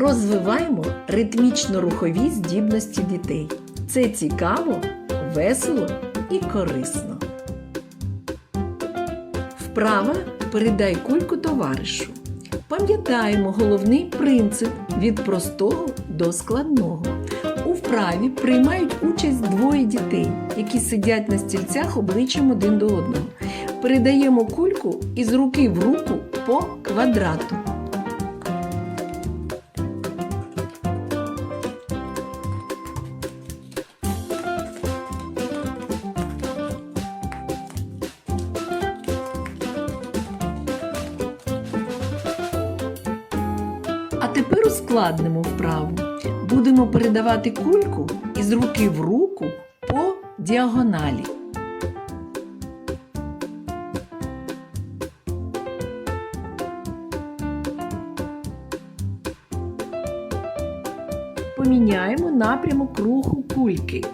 Розвиваємо ритмічно-рухові здібності дітей. Це цікаво, весело і корисно. Вправа передай кульку товаришу. Пам'ятаємо головний принцип від простого до складного. У вправі приймають участь двоє дітей, які сидять на стільцях обличчям один до одного. Передаємо кульку із руки в руку по квадрату. А тепер ускладнимо вправу. Будемо передавати кульку із руки в руку по діагоналі. Поміняємо напрямок руху кульки.